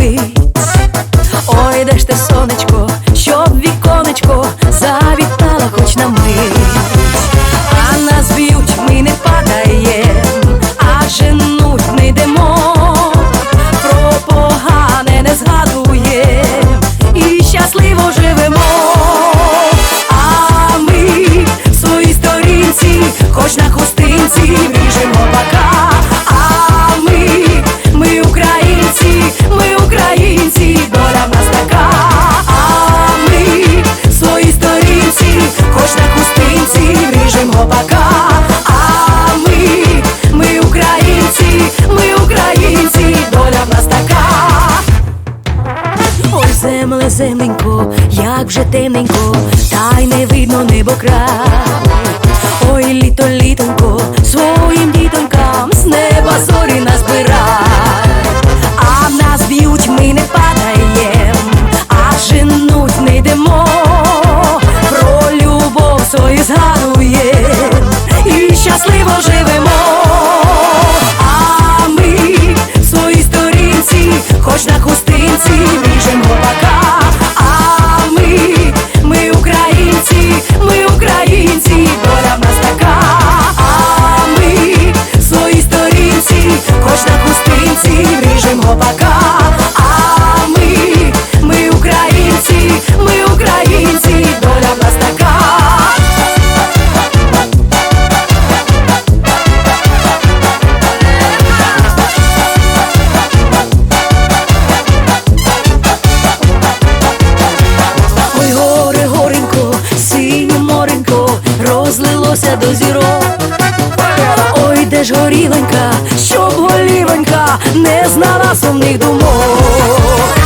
кипить, ой, де ж те сонечко. всього пока. А ми, ми українці, ми українці, доля в нас така. Ой, земле, земленько, як же темненько, та й не видно небо край. Ой, літо, літонько. піднялося до зірок. Ой, де ж горіленька, щоб голівенька не знала сумних думок.